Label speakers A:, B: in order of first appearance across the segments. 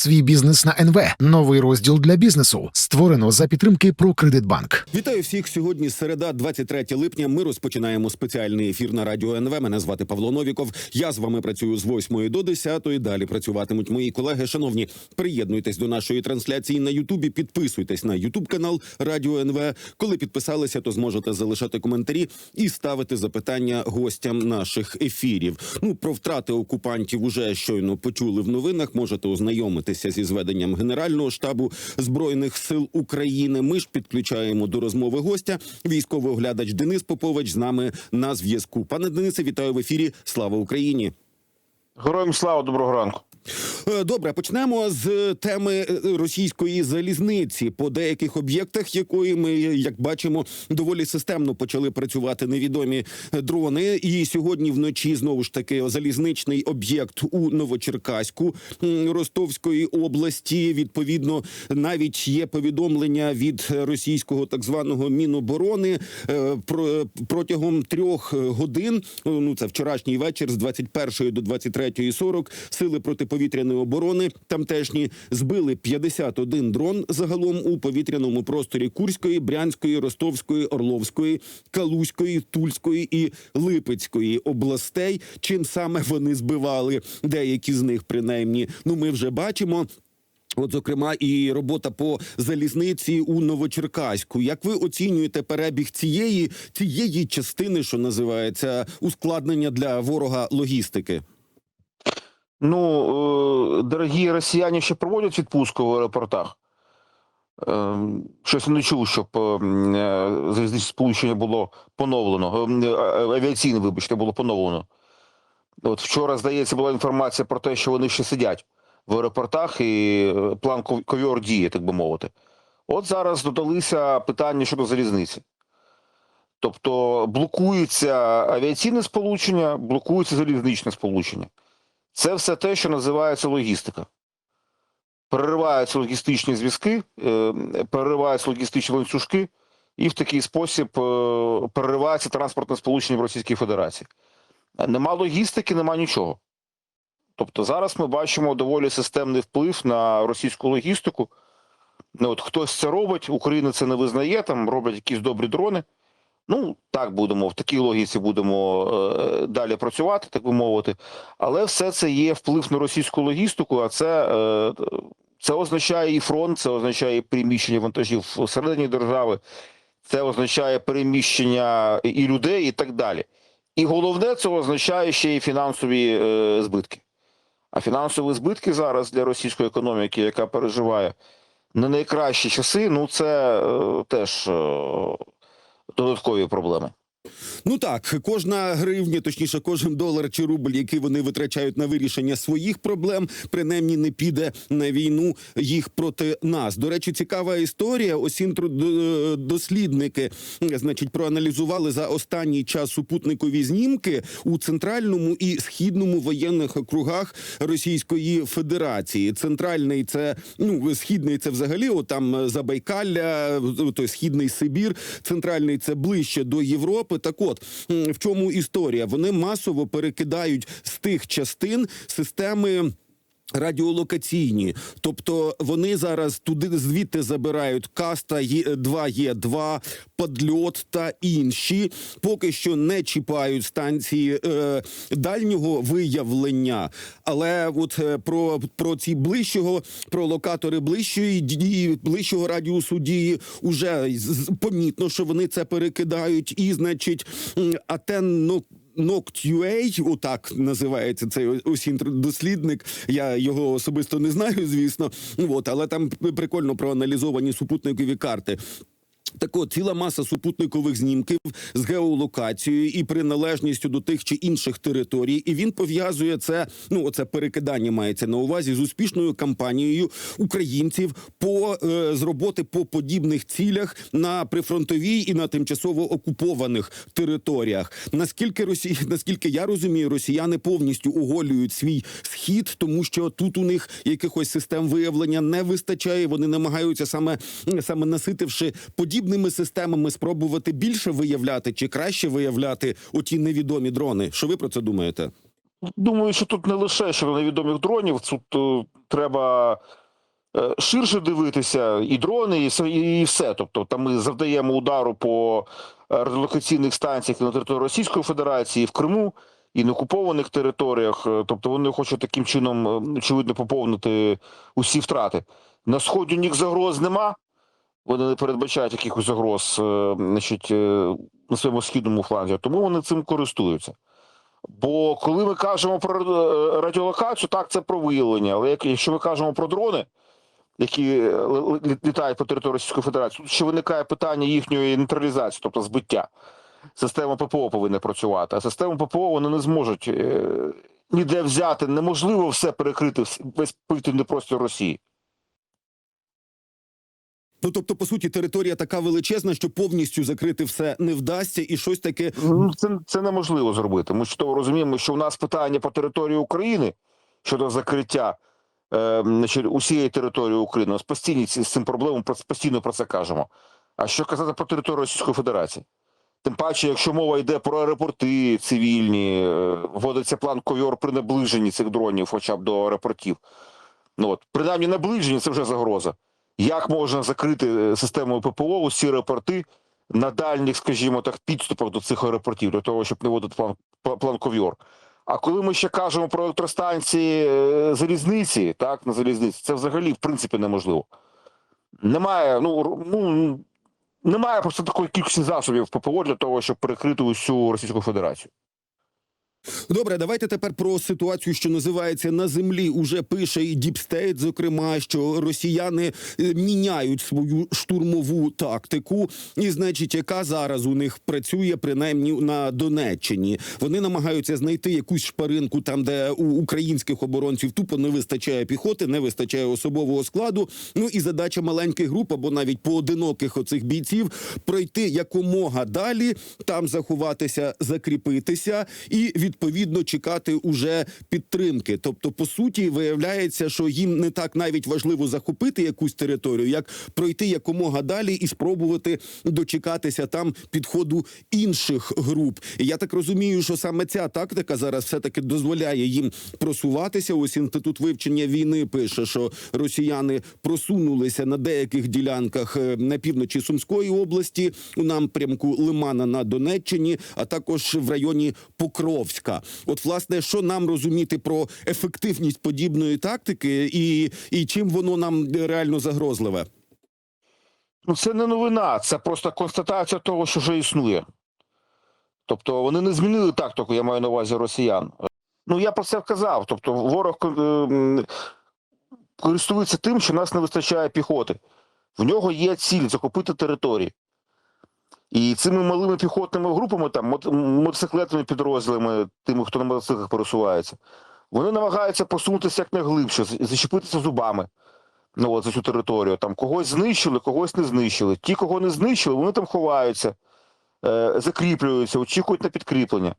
A: свій бізнес на НВ. Новий розділ для бізнесу створено за підтримки «Прокредитбанк».
B: Вітаю всіх сьогодні. Середа, 23 липня. Ми розпочинаємо спеціальний ефір на радіо НВ. Мене звати Павло Новіков. Я з вами працюю з 8 до 10. Далі працюватимуть мої колеги. Шановні, приєднуйтесь до нашої трансляції на Ютубі. Підписуйтесь на Ютуб канал Радіо НВ. Коли підписалися, то зможете залишати коментарі і ставити запитання гостям наших ефірів. Ну про втрати окупантів уже щойно почули в новинах. Можете ознайомитися зі зведенням Генерального штабу збройних сил України. Ми ж підключаємо до розмови гостя. Військовий оглядач Денис Попович з нами на зв'язку. Пане Денисе, вітаю в ефірі. Слава Україні!
C: Героям слава, доброго ранку.
B: Е, Добре, почнемо з теми е, російської залізниці, по деяких об'єктах, якої ми, як бачимо, доволі системно почали працювати невідомі е, дрони. І сьогодні вночі знову ж таки залізничний об'єкт у Новочеркаську Ростовської області. Відповідно, навіть є повідомлення від російського так званого міноборони про протягом трьох годин. Ну це вчорашній вечір з 21 до 23.40 сили протиповітряної оборони тамтешні збили 51 дрон загалом у повітряному просторі Курської, Брянської, Ростовської, Орловської, Калузької, Тульської і Липецької областей. Чим саме вони збивали деякі з них, принаймні, ну ми вже бачимо. От, зокрема, і робота по залізниці у Новочеркаську. Як ви оцінюєте перебіг цієї цієї частини, що називається ускладнення для ворога логістики?
C: Ну, е, дорогі росіяни ще проводять відпустку в аеропортах. Е, Щось не чув, щоб е, м, е, залізничне сполучення було поновлено. Е, е, Авіаційне, вибачте, було поновлено. От вчора, здається, була інформація про те, що вони ще сидять в аеропортах, і план ковьор діє, так би мовити. От зараз додалися питання щодо залізниці. Тобто блокується авіаційне сполучення, блокується залізничне сполучення. Це все те, що називається логістика. Перериваються логістичні зв'язки, е, перериваються логістичні ланцюжки, і в такий спосіб е, переривається транспортне сполучення в Російській Федерації. Нема логістики, нема нічого. Тобто зараз ми бачимо доволі системний вплив на російську логістику. Ну, от хтось це робить, Україна це не визнає, там роблять якісь добрі дрони. Ну, так будемо, в такій логіці будемо е, далі працювати, так би мовити. Але все це є вплив на російську логістику, а це, е, це означає і фронт, це означає і переміщення вантажів всередині держави, це означає переміщення і людей, і так далі. І головне, це означає ще й фінансові е, збитки. А фінансові збитки зараз для російської економіки, яка переживає не найкращі часи, ну це е, теж е, додаткові проблеми.
B: Ну так, кожна гривня, точніше, кожен долар чи рубль, який вони витрачають на вирішення своїх проблем, принаймні не піде на війну їх проти нас. До речі, цікава історія. Ось дослідники, значить, проаналізували за останній час супутникові знімки у центральному і східному воєнних округах Російської Федерації. Центральний це ну східний це взагалі отам Забайкалля, той східний Сибір, центральний це ближче до Європи. Так от м, в чому історія? Вони масово перекидають з тих частин системи. Радіолокаційні, тобто вони зараз туди звідти забирають каста Є- 2 є 2 подльот та інші. Поки що не чіпають станції е, дальнього виявлення. Але от е, про, про ці ближчого, про локатори ближчої дії, ближчого радіусу дії, уже помітно, що вони це перекидають. І, значить, Атенно Ноктюей, отак називається цей ось дослідник. Я його особисто не знаю, звісно. От, але там прикольно проаналізовані супутникові карти. Так от, ціла маса супутникових знімків з геолокацією і приналежністю до тих чи інших територій. І він пов'язує це. Ну, оце перекидання мається на увазі з успішною кампанією українців по е, з роботи по подібних цілях на прифронтовій і на тимчасово окупованих територіях. Наскільки Росії, наскільки я розумію, росіяни повністю оголюють свій схід, тому що тут у них якихось систем виявлення не вистачає. Вони намагаються саме саме наситивши подібними системами, спробувати більше виявляти чи краще виявляти оті невідомі дрони. Що ви про це думаєте?
C: Думаю, що тут не лише щодо невідомих дронів, тут е, треба е, ширше дивитися, і дрони, і, все-. Тобто, там ми завдаємо удару по е, радіолокаційних станціях на території Російської Федерації, в Криму і на окупованих територіях. Тобто вони хочуть таким чином, очевидно, поповнити усі втрати. На сході них загроз нема. Вони не передбачають якихось загроз е, значить, е, на своєму східному фланзі, тому вони цим користуються. Бо коли ми кажемо про е, радіолокацію, так це про виявлення. Але якщо ми кажемо про дрони, які літають по території Російської Федерації, тут ще виникає питання їхньої нейтралізації, тобто збиття. Система ППО повинна працювати, а систему ППО вони не зможуть ніде взяти. Неможливо все перекрити весь повітряний простір Росії.
B: Ну тобто, по суті, територія така величезна, що повністю закрити все не вдасться, і щось таке
C: Ну, це, це неможливо зробити. Ми чудово розуміємо, що в нас питання по території України щодо закриття е, значить, усієї території України. У нас постійні з цим проблемом про- постійно про це кажемо. А що казати про територію Російської Федерації? Тим паче, якщо мова йде про аеропорти цивільні, е, вводиться план ковьор при наближенні цих дронів, хоча б до аеропортів. Ну от принаймні наближені це вже загроза. Як можна закрити е, системою ППО усі аеропорти на дальніх, скажімо так, підступах до цих аеропортів для того, щоб не вводити план, пла- план ковьор? А коли ми ще кажемо про електростанції е, залізниці, так на залізниці, це взагалі в принципі неможливо. Немає, ну, ну немає просто такої кількості засобів ППО для того, щоб перекрити усю Російську Федерацію.
B: Добре, давайте тепер про ситуацію, що називається на землі. Уже пише і Діпстейт, зокрема, що росіяни е, міняють свою штурмову тактику, і значить, яка зараз у них працює принаймні на Донеччині. Вони намагаються знайти якусь шпаринку там, де у українських оборонців тупо не вистачає піхоти, не вистачає особового складу. Ну і задача маленьких груп або навіть поодиноких оцих бійців пройти якомога далі, там заховатися, закріпитися і відповідно чекати уже підтримки. Тобто, по суті, виявляється, що їм не так навіть важливо захопити якусь територію, як пройти якомога далі і спробувати дочекатися там підходу інших груп. І я так розумію, що саме ця тактика зараз все таки дозволяє їм просуватися. Ось інститут вивчення війни пише, що росіяни просунулися на деяких ділянках е, на півночі Сумської області, у напрямку Лимана на Донеччині, а також в районі Покровська. От, власне, що нам розуміти про ефективність подібної тактики, і, і чим воно нам реально загрозливе?
C: Ну, це не новина, це просто констатація того, що вже існує. Тобто вони не змінили тактику, я маю на увазі росіян. Ну, я про це казав. Тобто, ворог е, користується тим, що нас не вистачає піхоти. В нього є ціль захопити території. І цими малими піхотними групами, там, мот- мотоциклетними підрозділами, тими, хто на мотоциклах пересувається, вони намагаються посунутися якнайглибше, зачепитися зубами ну, от, за цю територію. Там когось знищили, когось не знищили. Ті, кого не знищили, вони там ховаються, е, закріплюються, очікують на підкріплення.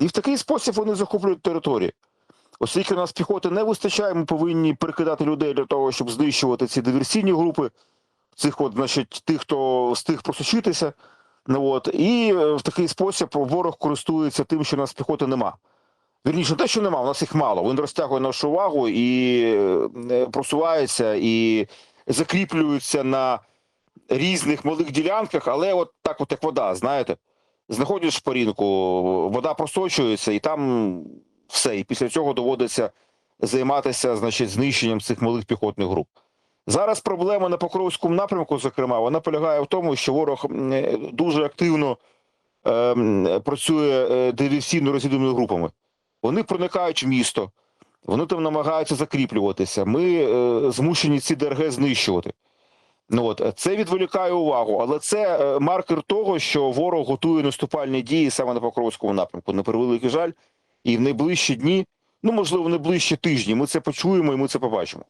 C: І в такий спосіб вони захоплюють території. Оскільки у нас піхоти не вистачає, ми повинні перекидати людей для того, щоб знищувати ці диверсійні групи, цих от, значить, тих, хто встиг просочитися. Ну, от, і е, в такий спосіб ворог користується тим, що у нас піхоти нема. Вірніше, те, що нема, у нас їх мало. Він розтягує нашу увагу і е, просувається, і закріплюються на різних малих ділянках, але от так, от як вода, знаєте, знаходять шпарінку, вода просочується, і там все. І після цього доводиться займатися, значить, знищенням цих малих піхотних груп. Зараз проблема на Покровському напрямку, зокрема, вона полягає в тому, що ворог е, дуже активно е, працює е, диверсійно-розвідувальними групами. Вони проникають в місто, вони там намагаються закріплюватися. Ми е, змушені ці ДРГ знищувати. Ну от це відволікає увагу, але це е, маркер того, що ворог готує наступальні дії саме на Покровському напрямку. На превеликий жаль, і в найближчі дні, ну можливо, в найближчі тижні, ми це почуємо і ми це побачимо.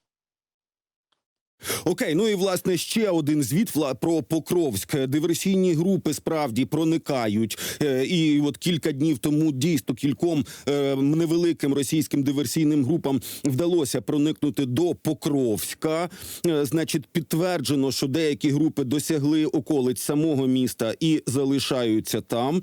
B: Окей, ну і власне ще один звіт про Покровськ. Диверсійні групи справді проникають. Е, І от кілька днів тому дійсно кільком е, невеликим російським диверсійним групам вдалося проникнути до Покровська. Е, Значить, підтверджено, що деякі групи досягли околиць самого міста і залишаються там.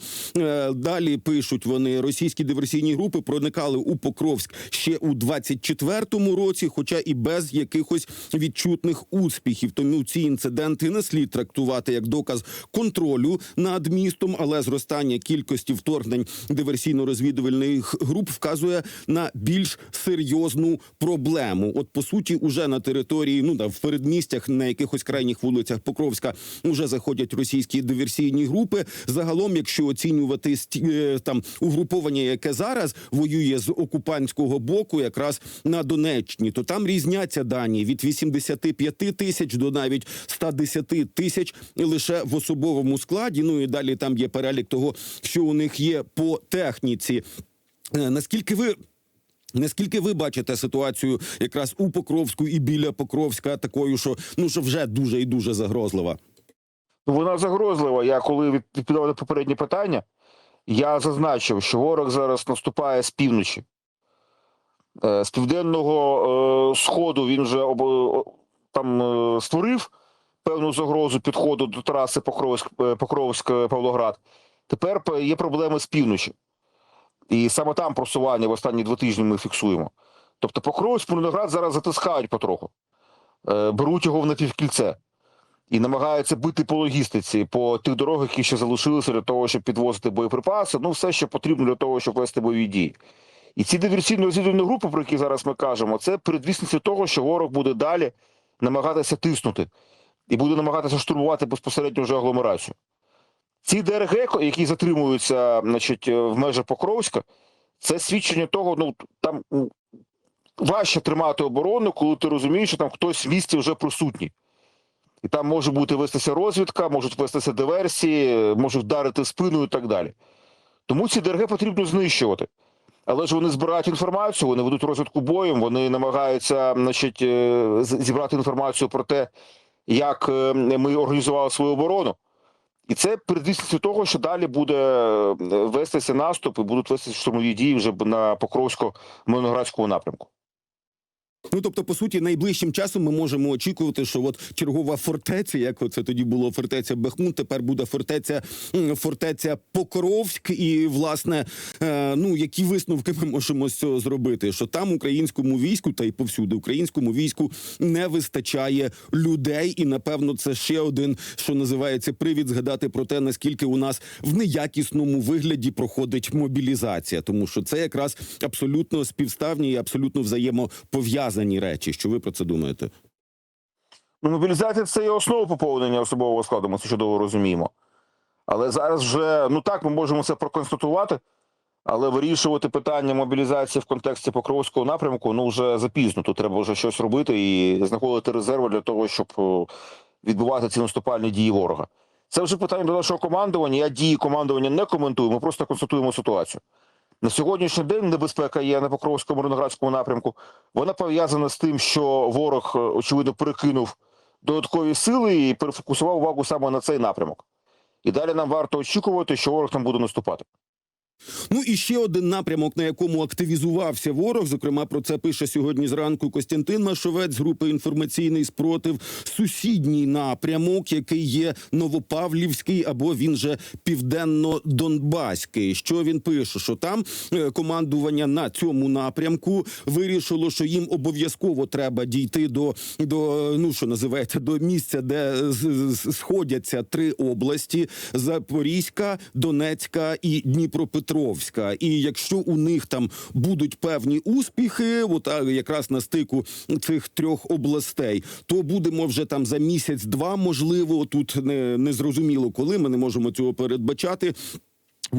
B: Далі пишуть вони: російські диверсійні групи проникали у Покровськ ще у 24-му році, хоча і без якихось відчутних успіхів. Тому ці інциденти не слід трактувати як доказ контролю над містом, але зростання кількості вторгнень диверсійно-розвідувальних груп вказує на більш серйозну проблему. От по суті, уже на території, ну да, в передмістях на якихось крайніх вулицях Покровська вже заходять російські диверсійні групи. Загалом, якщо оцінювати е, там угруповання, яке зараз воює з окупантського боку, якраз на Донеччині, то там різняться дані від 85 тисяч до навіть 110 тисяч лише в особовому складі. Ну і далі там є перелік того, що у них є по техніці. Е, Наскільки ви Наскільки ви бачите ситуацію якраз у Покровську і біля Покровська такою, що ну що вже дуже і дуже загрозлива?
C: Ну, Вона загрозлива. Я коли відповідав на попереднє питання, я зазначив, що ворог зараз наступає з півночі. Е, З південного е, сходу він вже там е, створив певну загрозу підходу до траси Покровськ, е, Покровськ Павлоград. Тепер є проблеми з півночі. І саме там просування в останні два тижні ми фіксуємо. Тобто Покровськ, Павлоград зараз затискають потроху, Е, беруть його в напівкільце і намагаються бити по логістиці, по тих дорогах, які ще залишилися для того, щоб підвозити боєприпаси. Ну, все, що потрібно для того, щоб вести бойові дії. І ці диверсійно розвідувальні групи, про які зараз ми кажемо, це передвісниці того, що ворог буде далі намагатися тиснути і буде намагатися штурмувати безпосередньо вже агломерацію. Ці ДРГ, які затримуються значить, в межах Покровська, це свідчення того, ну там важче тримати оборону, коли ти розумієш, що там хтось в місті вже присутній. І там може бути вестися розвідка, можуть вестися диверсії, можуть вдарити спину і так далі. Тому ці ДРГ потрібно знищувати. Але ж вони збирають інформацію, вони ведуть розвідку боєм, вони намагаються значить, е, зібрати інформацію про те, як е, ми організували свою оборону. І це передвісниця того, що далі буде е, вестися наступ і будуть вестися штурмові дії вже на покровсько моноградському напрямку.
B: Ну тобто, по суті, найближчим часом ми можемо очікувати, що от чергова фортеця, як це тоді було фортеця Бахмут, тепер буде фортеця фортеця Покровськ. І власне, е, ну які висновки ми можемо з цього зробити? Що там українському війську, та й повсюди українському війську не вистачає людей, і напевно це ще один, що називається привід згадати про те, наскільки у нас в неякісному вигляді проходить мобілізація, тому що це якраз абсолютно співставні і абсолютно взаємопов'язані речі. Що ви про це думаєте?
C: Ну, мобілізація це є основа поповнення особового складу, ми це чудово розуміємо. Але зараз вже, ну так, ми можемо це проконстатувати, але вирішувати питання мобілізації в контексті Покровського напрямку ну вже запізно. Тут треба вже щось робити і знаходити резерви для того, щоб відбувати ці наступальні дії ворога. Це вже питання до нашого командування. Я дії командування не коментую, ми просто констатуємо ситуацію. На сьогоднішній день небезпека є на Покровському Роноградському напрямку. Вона пов'язана з тим, що ворог, е, очевидно, перекинув додаткові сили і перефокусував увагу саме на цей напрямок. І далі нам варто очікувати, що ворог там буде наступати.
B: Ну і ще один напрямок, на якому активізувався ворог. Зокрема, про це пише сьогодні зранку Костянтин Машовець з групи інформаційний спротив. Сусідній напрямок, який є Новопавлівський, або він же південно-донбаський. Що він пише? Що там е, командування на цьому напрямку вирішило, що їм обов'язково треба дійти до, до ну що називається до місця, де сходяться три області: Запорізька, Донецька і Дніпропетровська. І якщо у них там будуть певні успіхи, от якраз на стику цих трьох областей, то будемо вже там за місяць-два, можливо, тут не, не зрозуміло коли. Ми не можемо цього передбачати.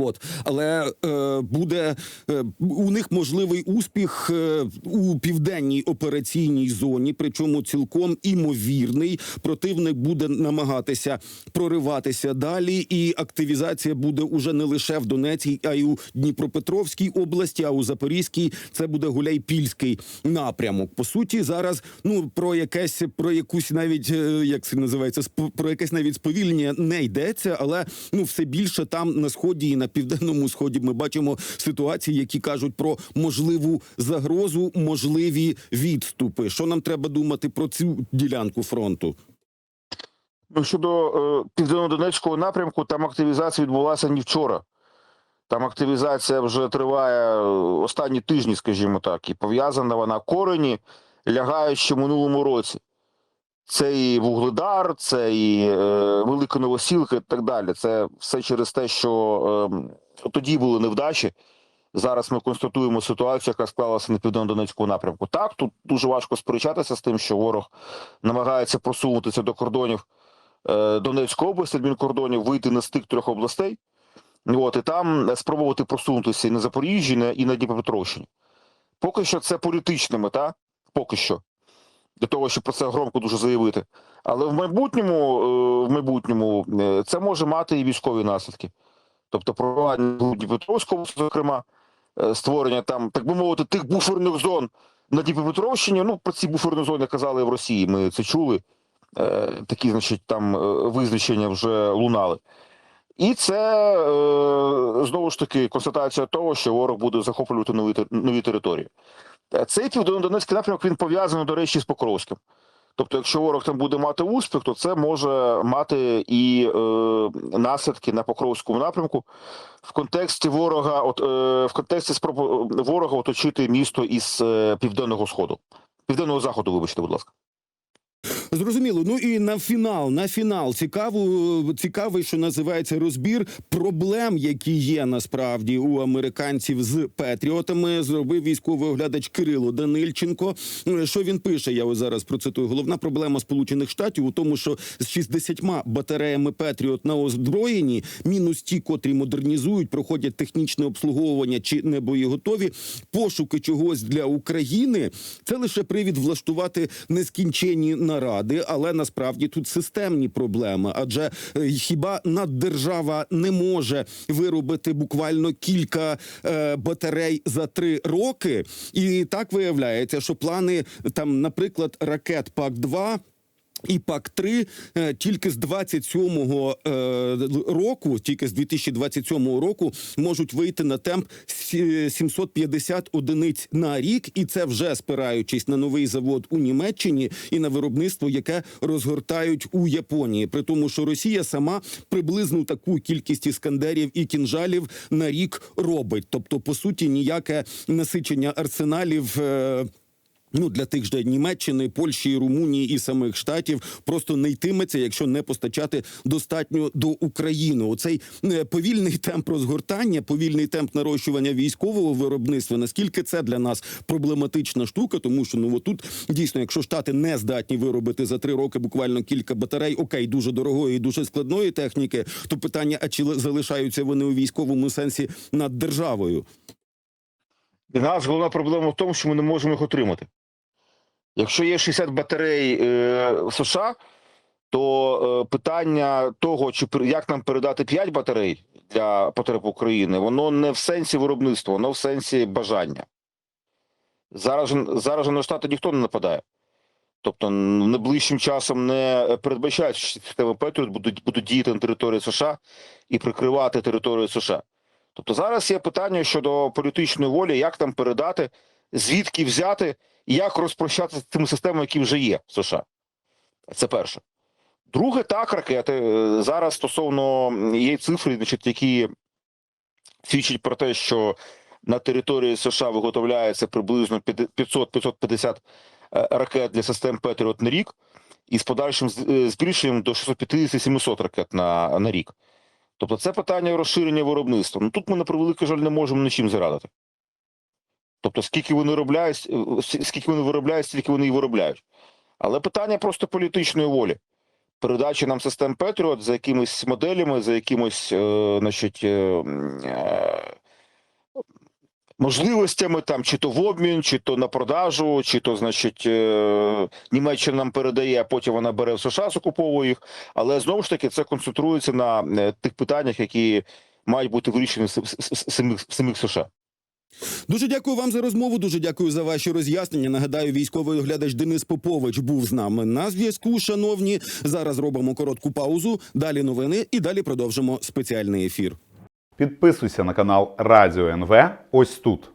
B: От, але е, буде е, у них можливий успіх е, у південній операційній зоні, причому цілком імовірний. Противник буде намагатися прориватися далі, і активізація буде уже не лише в Донецькій, а й у Дніпропетровській області, а у Запорізькій це буде Гуляйпільський напрямок. По суті, зараз ну про якесь про якусь навіть е, як це називається про якесь навіть сповільнення не йдеться, але ну все більше там на сході і на південному сході ми бачимо ситуації, які кажуть про можливу загрозу, можливі відступи. Що нам треба думати про цю ділянку фронту?
C: Ну, щодо е, південно-донецького напрямку, там активізація відбулася не вчора. Там активізація вже триває е, останні тижні, скажімо так, і пов'язана вона корені, лягають ще в минулому році. Це і Вугледар, це і е, Велика Новосілка і так далі. Це все через те, що е, тоді були невдачі. Зараз ми констатуємо ситуацію, яка склалася на південно-донецькому напрямку. Так, тут дуже важко сперечатися з тим, що ворог намагається просунутися до кордонів е, Донецької області, адмінкордонів, вийти на стик трьох областей. От, і там спробувати просунутися і на Запоріжжі, і на Дніпропетровщині. Поки що це політична мета, поки що, для того, щоб про це громко дуже заявити. Але в майбутньому, е, в майбутньому е, це може мати і військові наслідки. Тобто проведення Дніпропетровського, зокрема, е, створення там, так би мовити, тих буферних зон на Дніпропетровщині. Ну, про ці буферні зони казали в Росії. Ми це чули. Такі, значить, там визначення вже лунали. І це знову ж таки констатація того, що ворог буде захоплювати нові, нові території. Е, Цей південно-донецький напрямок він пов'язаний, до речі, з Покровським. Тобто, якщо ворог там буде мати успіх, то це може мати і е, наслідки на Покровському напрямку в контексті ворога, от е, в контексті спроб е, ворога оточити місто із е, південного сходу, південного заходу, вибачте, будь ласка.
B: Зрозуміло. Ну і на фінал, на фінал цікаво, цікавий, що називається розбір проблем, які є насправді у американців з Петріотами. Зробив військовий оглядач Кирило Данильченко. Е, Що він пише? Я ось зараз процитую. Головна проблема Сполучених Штатів у тому, що з 60 батареями Петріот на озброєнні, мінус ті, котрі модернізують, проходять технічне обслуговування чи не боєготові. Пошуки чогось для України це лише привід влаштувати нескінченні наради, але насправді тут системні проблеми. Адже е, хіба наддержава не може виробити буквально кілька е, батарей за три роки? І так виявляється, що плани там, наприклад, ракет ПАК 2 і пак 3 е, тільки з 27-го е, року, тільки з 2027 року, можуть вийти на темп сі- 750 одиниць на рік, і це вже спираючись на новий завод у Німеччині і на виробництво, яке розгортають у Японії. При тому, що Росія сама приблизно таку кількість іскандерів і кінжалів на рік робить. Тобто, по суті, ніяке насичення арсеналів. Ну, для тих же Німеччини, Польщі, Румунії і самих штатів просто не йтиметься, якщо не постачати достатньо до України. Оцей е, повільний темп розгортання, повільний темп нарощування військового виробництва. Наскільки це для нас проблематична штука, тому що ну отут дійсно, якщо штати не здатні виробити за три роки буквально кілька батарей, окей, дуже дорогої і дуже складної техніки, то питання: а чи залишаються вони у військовому сенсі над державою?
C: Для нас головна проблема в тому, що ми не можемо їх отримати. Якщо є 60 батарей е, в США, то е, питання того, чи як нам передати 5 батарей для потреб України, воно не в сенсі виробництва, воно в сенсі бажання. Зараз зараз на штати ніхто не нападає. Тобто найближчим часом не передбачають, що системи Петріот будуть, будуть діяти на території США і прикривати територію США. Тобто зараз є питання щодо політичної волі, як там передати, звідки взяти і як розпрощатися з тими системами, які вже є в США. Це перше. Друге, так, ракети. Е, Зараз стосовно є цифри, значить, які свідчать про те, що на території США виготовляється приблизно 500-550 е, ракет для систем Петріот на рік, і з подальшим е, збільшенням до 650-700 ракет на, на рік. Тобто це питання розширення виробництва. Ну тут ми на превеликий жаль не можемо нічим зарадити. Тобто, скільки вони виробляють, е, скільки вони виробляють, стільки вони і виробляють. Але питання просто політичної волі. передачі нам систем Patriot за якимись моделями, за якимось, е, значить, е, е, можливостями там, чи то в обмін, чи то на продажу, чи то, значить, е, Німеччина нам передає, а потім вона бере в США, закуповує їх. Але знову ж таки це концентрується на е, тих питаннях, які мають бути вирішені в самих, в самих США.
B: Дуже дякую вам за розмову. Дуже дякую за ваші роз'яснення. Нагадаю, військовий оглядач Денис Попович був з нами на зв'язку. Шановні, зараз робимо коротку паузу. Далі новини і далі продовжимо спеціальний ефір.
D: Підписуйся на канал Радіо НВ ось тут.